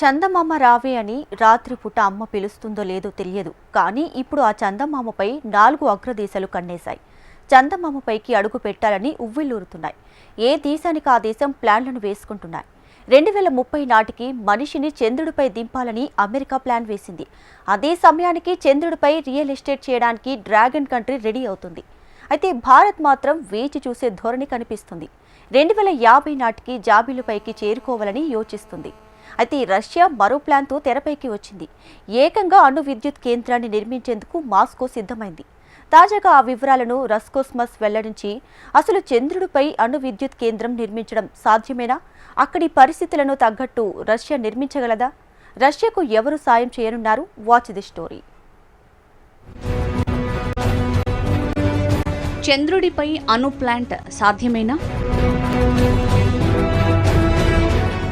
చందమామ రావే అని రాత్రిపూట అమ్మ పిలుస్తుందో లేదో తెలియదు. కానీ ఇప్పుడు ఆ చందమామపై నాలుగు అగ్రదేశాలు కన్నేశాయి. చందమామపైకి అడుగు పెట్టాలని ఉవ్విల్లూరుతున్నాయి ఏ దేశానికి ఆ దేశం ప్లాన్లను వేసుకుంటున్నాయి? రెండు వేల ముప్పై నాటికి మనిషిని చంద్రుడిపై దింపాలని అమెరికా ప్లాన్ వేసింది. అదే సమయానికి చంద్రుడిపై రియల్ ఎస్టేట్ చేయడానికి డ్రాగన్ కంట్రీ రెడీ అవుతుంది. అయితే భారత్ మాత్రం వేచి చూసే ధోరణి కనిపిస్తుంది. రెండు వేల యాభై నాటికి జాబీలపైకి చేరుకోవాలని యోచిస్తుంది. అయితే రష్యా మరో ప్లాన్తో తెరపైకి వచ్చింది. ఏకంగా అణు విద్యుత్ కేంద్రాన్ని నిర్మించేందుకు మాస్కో సిద్ధమైంది. తాజాగా ఆ వివరాలను రస్కోస్మస్ వెల్లడించి అసలు చంద్రుడిపై అణు విద్యుత్ కేంద్రం నిర్మించడం సాధ్యమేనా? అక్కడి పరిస్థితులను తగ్గట్టు రష్యా నిర్మించగలదా? రష్యాకు ఎవరు సాయం చేయనున్నారు? Watch the story. చంద్రుడిపై అణు ప్లాంట్ సాధ్యమేనా?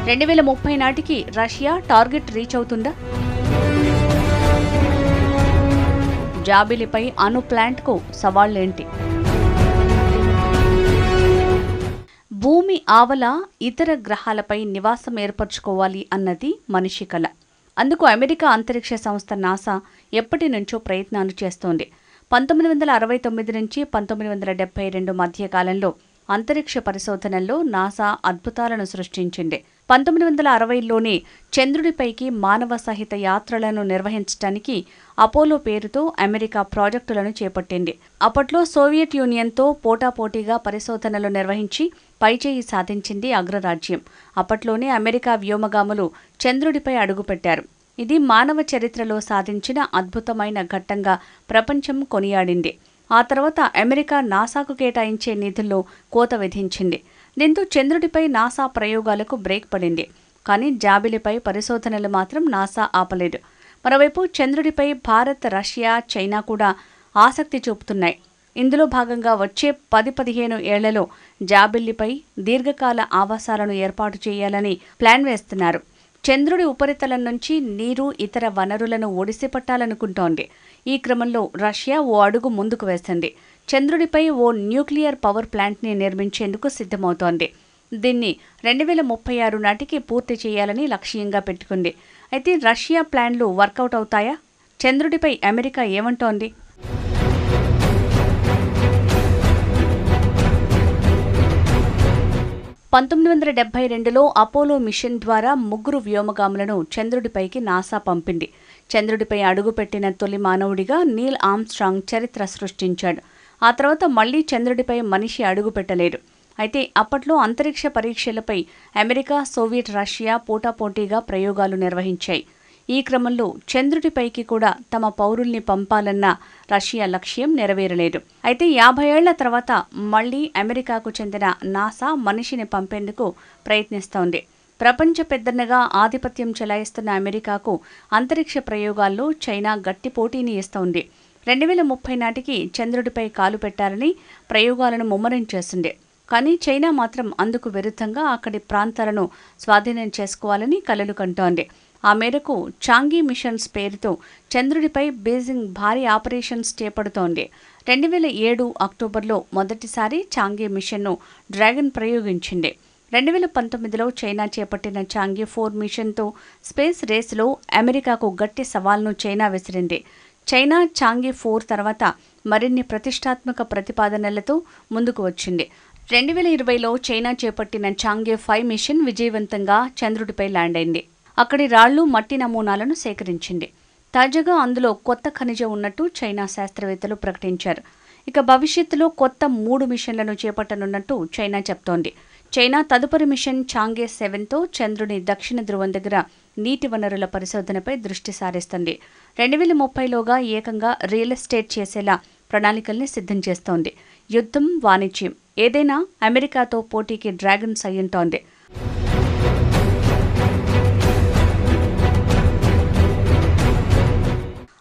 రెండు వేల ముప్పై నాటికి రష్యా టార్గెట్ రీచ్ అవుతుందా? జాబిలిపై అణు ప్లాంట్కు సవాళ్ళేంటి భూమి ఆవల ఇతర గ్రహాలపై నివాసం ఏర్పరచుకోవాలి అన్నది మనిషి కల. అందుకు అమెరికా అంతరిక్ష సంస్థ నాసా ఎప్పటి నుంచో ప్రయత్నాలు చేస్తోంది. పంతొమ్మిది వందల అరవై తొమ్మిది నుంచి పంతొమ్మిది వందల డెబ్బై రెండు మధ్య కాలంలో అంతరిక్ష పరిశోధనల్లో నాసా అద్భుతాలను సృష్టించింది. పంతొమ్మిది వందల అరవైలోనే చంద్రుడిపైకి మానవ సహిత యాత్రలను నిర్వహించడానికి అపోలో పేరుతో అమెరికా ప్రాజెక్టులను చేపట్టింది. అప్పట్లో సోవియట్ యూనియన్తో పోటాపోటీగా పరిశోధనలు నిర్వహించి పైచేయి సాధించింది అగ్రరాజ్యం. అప్పట్లోనే అమెరికా వ్యోమగాములు చంద్రుడిపై అడుగుపెట్టారు. ఇది మానవ చరిత్రలో సాధించిన అద్భుతమైన ఘట్టంగా ప్రపంచం కొనియాడింది. ఆ తర్వాత అమెరికా నాసాకు కేటాయించే నిధుల్లో కోత విధించింది. దీంతో చంద్రుడిపై నాసా ప్రయోగాలకు బ్రేక్ పడింది. కానీ జాబిలిపై పరిశోధనలు మాత్రం నాసా ఆపలేదు. మరోవైపు చంద్రుడిపై భారత్ రష్యా చైనా కూడా ఆసక్తి చూపుతున్నాయి. ఇందులో భాగంగా వచ్చే పది పదిహేను ఏళ్ళలో జాబిల్లిపై దీర్ఘకాల ఆవాసాలను ఏర్పాటు చేయాలని ప్లాన్ వేస్తున్నారు. చంద్రుడి ఉపరితలం నుంచి నీరు ఇతర వనరులను ఓడిసిపట్టాలనుకుంటోంది ఈ క్రమంలో రష్యా ఓ అడుగు ముందుకు వేసింది. చంద్రుడిపై ఓ న్యూక్లియర్ పవర్ ప్లాంట్ని నిర్మించేందుకు సిద్ధమవుతోంది. దీన్ని రెండు వేల ముప్పై ఆరు నాటికి పూర్తి చేయాలని లక్ష్యంగా పెట్టుకుంది. అయితే రష్యా ప్లాన్లు వర్కౌట్ అవుతాయా? చంద్రుడిపై అమెరికా ఏమంటోంది? పంతొమ్మిది వందల డెబ్బై రెండులో అపోలో మిషన్ ద్వారా ముగ్గురు వ్యోమగాములను చంద్రుడిపైకి నాసా పంపింది. చంద్రుడిపై అడుగుపెట్టిన తొలి మానవుడిగా నీల్ ఆమ్స్ట్రాంగ్ చరిత్ర సృష్టించాడు. ఆ తర్వాత మళ్ళీ చంద్రుడిపై మనిషి అడుగుపెట్టలేరు అయితే అప్పట్లో అంతరిక్ష పరీక్షలపై అమెరికా సోవియట్ రష్యా పోటాపోటీగా ప్రయోగాలు నిర్వహించాయి. ఈ క్రమంలో చంద్రుడిపైకి కూడా తమ పౌరుల్ని పంపాలన్న రష్యా లక్ష్యం నెరవేరలేదు. అయితే యాభై ఏళ్ళ తర్వాత మళ్ళీ అమెరికాకు చెందిన నాసా మనిషిని పంపేందుకు ప్రయత్నిస్తోంది. ప్రపంచ పెద్దన్నగా ఆధిపత్యం చెలాయిస్తున్న అమెరికాకు అంతరిక్ష ప్రయోగాల్లో చైనా గట్టి పోటీని ఇస్తోంది. రెండు వేల ముప్పై నాటికి చంద్రుడిపై కాలు పెట్టాలని ప్రయోగాలను ముమ్మరం చేసింది. కానీ చైనా మాత్రం అందుకు విరుద్ధంగా అక్కడి ప్రాంతాలను స్వాధీనం చేసుకోవాలని కలలు కంటోంది. ఆ మేరకు చాంగీ మిషన్స్ పేరుతో చంద్రుడిపై బీజింగ్ భారీ ఆపరేషన్స్ చేపడుతోంది. రెండు వేల ఏడు అక్టోబర్లో మొదటిసారి చాంగీ మిషన్ను డ్రాగన్ ప్రయోగించింది. రెండు వేల పంతొమ్మిదిలో చైనా చేపట్టిన చాంగీ ఫోర్ మిషన్తో స్పేస్ రేస్లో అమెరికాకు గట్టి సవాల్ను చైనా విసిరింది. చైనా చాంగీ ఫోర్ తర్వాత మరిన్ని ప్రతిష్టాత్మక ప్రతిపాదనలతో ముందుకు వచ్చింది. రెండు వేల ఇరవైలో చైనా చేపట్టిన చాంగే ఫైవ్ మిషన్ విజయవంతంగా చంద్రుడిపై ల్యాండ్ అయింది అక్కడి రాళ్ళు మట్టి నమూనాలను సేకరించింది. తాజాగా అందులో కొత్త ఖనిజం ఉన్నట్టు చైనా శాస్త్రవేత్తలు ప్రకటించారు. ఇక భవిష్యత్తులో కొత్త మూడు మిషన్లను చేపట్టనున్నట్టు చైనా చెప్తోంది. చైనా తదుపరి మిషన్ చాంగే సెవెన్తో చంద్రుని దక్షిణ ధ్రువం దగ్గర నీటి వనరుల పరిశోధనపై దృష్టి సారిస్తుంది. రెండు వేల ముప్పైలోగా ఏకంగా రియల్ ఎస్టేట్ చేసేలా ప్రణాళికల్ని సిద్ధం చేస్తోంది. యుద్ధం వాణిజ్యం ఏదైనా అమెరికాతో పోటీకి డ్రాగన్స్ అయ్యుంటోంది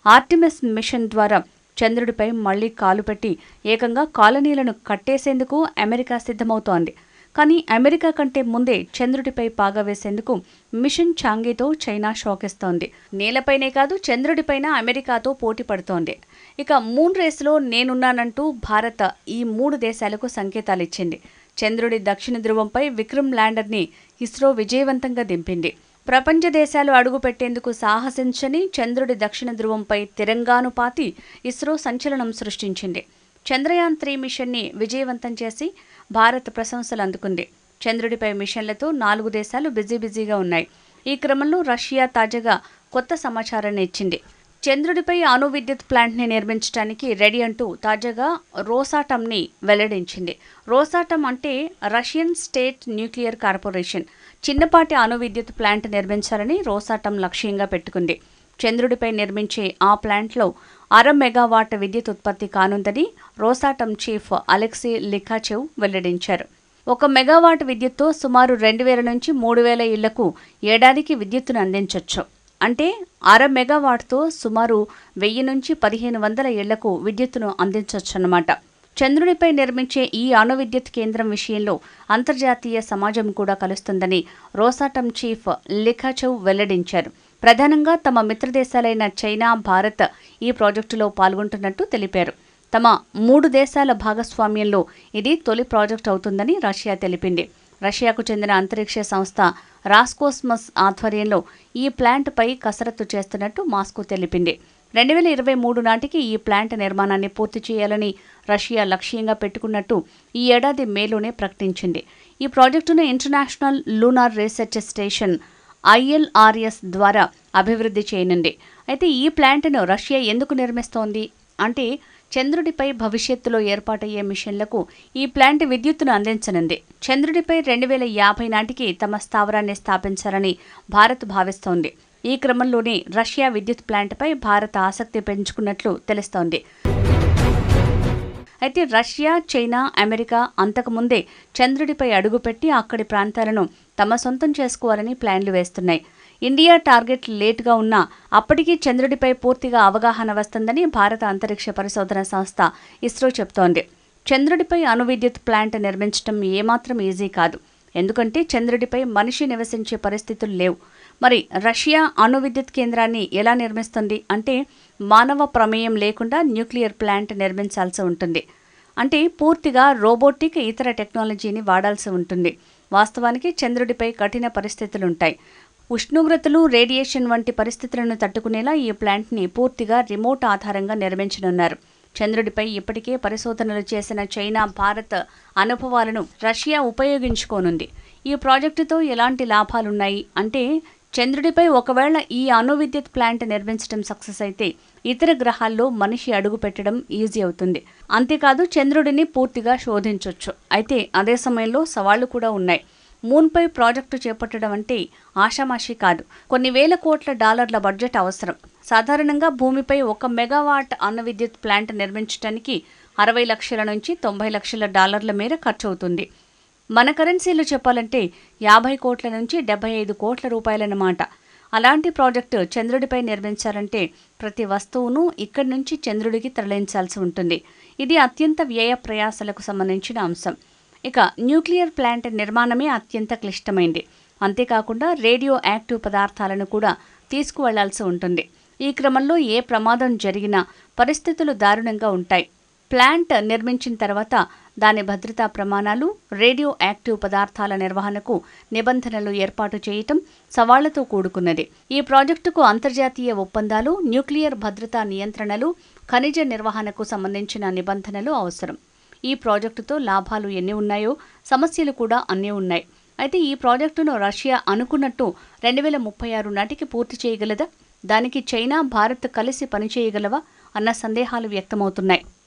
ఆర్టిమస్ మిషన్ ద్వారా చంద్రుడిపై మళ్ళీ కాలు పెట్టి ఏకంగా కాలనీలను కట్టేసేందుకు అమెరికా సిద్ధమవుతోంది. కానీ అమెరికా కంటే ముందే చంద్రుడిపై పాగవేసేందుకు మిషన్ చాంగీతో చైనా షోకిస్తోంది. నేలపైనే కాదు చంద్రుడిపైన అమెరికాతో పోటీ పడుతోంది. ఇక మూన్ రేసులో నేనున్నానంటూ భారత్ ఈ మూడు దేశాలకు సంకేతాలిచ్చింది. చంద్రుడి దక్షిణ ధ్రువంపై విక్రమ్ ల్యాండర్ని ఇస్రో విజయవంతంగా దింపింది. ప్రపంచ దేశాలు అడుగుపెట్టేందుకు సాహసించని చంద్రుడి దక్షిణ ధ్రువంపై తిరంగాను పాతి ఇస్రో సంచలనం సృష్టించింది. చంద్రయాన్ త్రీ మిషన్ని విజయవంతం చేసి భారత్ ప్రశంసలు అందుకుంది. చంద్రుడిపై మిషన్లతో నాలుగు దేశాలు బిజీ బిజీగా ఉన్నాయి. ఈ క్రమంలో రష్యా తాజాగా కొత్త సమాచారాన్ని ఇచ్చింది. చంద్రుడిపై అణు విద్యుత్ ప్లాంట్ని నిర్మించడానికి రెడీ అంటూ తాజాగా రోసాటంని వెల్లడించింది. రోసాటం అంటే రష్యన్ స్టేట్ న్యూక్లియర్ కార్పొరేషన్. చిన్నపాటి అణు విద్యుత్ ప్లాంట్ నిర్మించాలని రోసాటం లక్ష్యంగా పెట్టుకుంది. చంద్రుడిపై నిర్మించే ఆ ప్లాంట్లో అర మెగావాట్ విద్యుత్ ఉత్పత్తి కానుందని రోసాటం చీఫ్ అలెక్సీ లిఖాచెవ్ వెల్లడించారు. ఒక మెగావాట్ విద్యుత్తో సుమారు రెండు వేల నుంచి మూడు వేల ఇళ్ళకు ఏడాదికి విద్యుత్తును అందించవచ్చు అంటే అర మెగావాట్తో సుమారు వెయ్యి నుంచి పదిహేను వందల ఇళ్ళకు విద్యుత్తును అందించవచ్చన్నమాట చంద్రునిపై నిర్మించే ఈ అణు విద్యుత్ కేంద్రం విషయంలో అంతర్జాతీయ సమాజం కూడా కలుస్తుందని రోసాటం చీఫ్ లిఖాచౌ వెల్లడించారు. ప్రధానంగా తమ మిత్రదేశాలైన చైనా భారత్ ఈ ప్రాజెక్టులో పాల్గొంటున్నట్టు తెలిపారు. తమ మూడు దేశాల భాగస్వామ్యంలో ఇది తొలి ప్రాజెక్ట్ అవుతుందని రష్యా తెలిపింది. రష్యాకు చెందిన అంతరిక్ష సంస్థ రాస్కోస్మస్ ఆధ్వర్యంలో ఈ ప్లాంట్పై కసరత్తు చేస్తున్నట్టు మాస్కో తెలిపింది. రెండు వేల ఇరవై మూడు నాటికి ఈ ప్లాంట్ నిర్మాణాన్ని పూర్తి చేయాలని రష్యా లక్ష్యంగా పెట్టుకున్నట్టు ఈ ఏడాది మేలోనే ప్రకటించింది. ఈ ప్రాజెక్టును International Lunar Research Station ILRS ద్వారా అభివృద్ధి చేయనుంది. అయితే ఈ ప్లాంట్ను రష్యా ఎందుకు నిర్మిస్తోంది? అంటే చంద్రుడిపై భవిష్యత్తులో ఏర్పాటయ్యే మిషన్లకు ఈ ప్లాంట్ విద్యుత్తును అందించనుంది. చంద్రుడిపై రెండు వేల యాభై నాటికి తమ స్థావరాన్ని స్థాపించాలని భారత్ భావిస్తోంది. ఈ క్రమంలోనే రష్యా విద్యుత్ ప్లాంట్పై భారత్ ఆసక్తి పెంచుకున్నట్లు తెలుస్తోంది. అయితే రష్యా చైనా అమెరికా అంతకుముందే చంద్రుడిపై అడుగుపెట్టి అక్కడి ప్రాంతాలను తమ సొంతం చేసుకోవాలని ప్లాన్లు వేస్తున్నాయి. ఇండియా టార్గెట్ లేటుగా ఉన్నా అప్పటికీ చంద్రుడిపై పూర్తిగా అవగాహన వస్తుందని భారత అంతరిక్ష పరిశోధన సంస్థ ఇస్రో చెబుతోంది. చంద్రుడిపై అణు విద్యుత్ ప్లాంట్ నిర్మించడం ఏమాత్రం ఈజీ కాదు. ఎందుకంటే చంద్రుడిపై మనిషి నివసించే పరిస్థితులు లేవు. మరి రష్యా అణు విద్యుత్ కేంద్రాన్ని ఎలా నిర్మిస్తుంది? అంటే మానవ ప్రమేయం లేకుండా న్యూక్లియర్ ప్లాంట్ నిర్మించాల్సి ఉంటుంది. అంటే పూర్తిగా రోబోటిక్ ఇతర టెక్నాలజీని వాడాల్సి ఉంటుంది. వాస్తవానికి చంద్రుడిపై కఠిన పరిస్థితులుంటాయి. ఉష్ణోగ్రతలు రేడియేషన్ వంటి పరిస్థితులను తట్టుకునేలా ఈ ప్లాంట్ని పూర్తిగా రిమోట్ ఆధారంగా నిర్మించనున్నారు. చంద్రుడిపై ఇప్పటికే పరిశోధనలు చేసిన చైనా భారత్ అనుభవాలను రష్యా ఉపయోగించుకోనుంది. ఈ ప్రాజెక్టుతో ఎలాంటి లాభాలున్నాయి? అంటే చంద్రుడిపై ఒకవేళ ఈ అణు విద్యుత్ ప్లాంట్ నిర్మించడం సక్సెస్ అయితే ఇతర గ్రహాల్లో మనిషి అడుగు పెట్టడం ఈజీ అవుతుంది. అంతేకాదు చంద్రుడిని పూర్తిగా శోధించవచ్చు అయితే అదే సమయంలో సవాళ్ళు కూడా ఉన్నాయి. మూన్పై ప్రాజెక్టు చేపట్టడం అంటే ఆషామాషి కాదు. కొన్ని వేల కోట్ల డాలర్ల బడ్జెట్ అవసరం. సాధారణంగా భూమిపై ఒక మెగావాట్ అణు విద్యుత్ ప్లాంట్ నిర్మించడానికి అరవై లక్షల నుంచి తొంభై లక్షల డాలర్ల మేర ఖర్చు అవుతుంది మన కరెన్సీలు చెప్పాలంటే యాభై కోట్ల నుంచి డెబ్బై ఐదు కోట్ల రూపాయలన్నమాట. అలాంటి ప్రాజెక్టు చంద్రుడిపై నిర్మించాలంటే ప్రతి వస్తువును ఇక్కడి నుంచి చంద్రుడికి తరలించాల్సి ఉంటుంది. ఇది అత్యంత వ్యయ ప్రయాసలకు సంబంధించిన అంశం. ఇక న్యూక్లియర్ ప్లాంట్ నిర్మాణమే అత్యంత క్లిష్టమైంది. అంతేకాకుండా రేడియో యాక్టివ్ పదార్థాలను కూడా తీసుకువెళ్ళాల్సి ఉంటుంది. ఈ క్రమంలో ఏ ప్రమాదం జరిగినా పరిస్థితులు దారుణంగా ఉంటాయి. ప్లాంట్ నిర్మించిన తర్వాత దాని భద్రతా ప్రమాణాలు రేడియో యాక్టివ్ పదార్థాల నిర్వహణకు నిబంధనలు ఏర్పాటు చేయటం సవాళ్ళతో కూడుకున్నది. ఈ ప్రాజెక్టుకు అంతర్జాతీయ ఒప్పందాలు న్యూక్లియర్ భద్రతా నియంత్రణలు ఖనిజ నిర్వహణకు సంబంధించిన నిబంధనలు అవసరం. ఈ ప్రాజెక్టుతో లాభాలు ఎన్ని ఉన్నాయో సమస్యలు కూడా అన్నీ ఉన్నాయి. అయితే ఈ ప్రాజెక్టును రష్యా అనుకున్నట్టు రెండు వేల ముప్పై ఆరు నాటికి పూర్తి చేయగలదా? దానికి చైనా భారత్ కలిసి పనిచేయగలవా? అన్న సందేహాలు వ్యక్తమవుతున్నాయి.